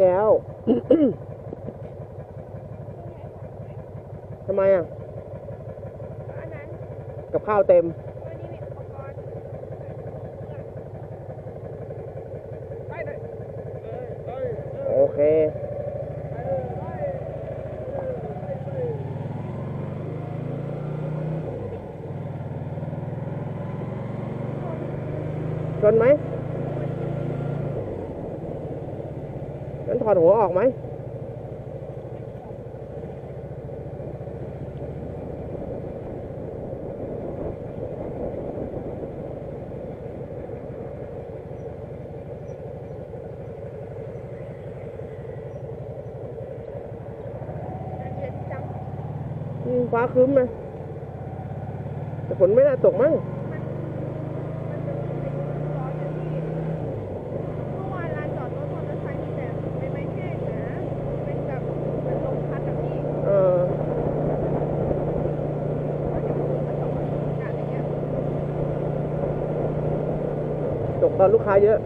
แล้วทำไมอะกับข้าวเต็มโอเคชนไหมงั้น ถอดหัวออกไหมเย็นจังอืมฟ้าครึ้มไหมแต่ฝนไม่น่าตกมั้ง มันมันจะเป็นร้อนอยู่ที่เมื่อวานลานจอดรถมอเตอร์ไซค์มีแต่ใบไม้แห้งนะเป็นแบบเป็นลมพัดแบบนี้ เออ ก็จะมีกระจกอากาศอย่างเงี้ย ตอนลูกค้าเยอะ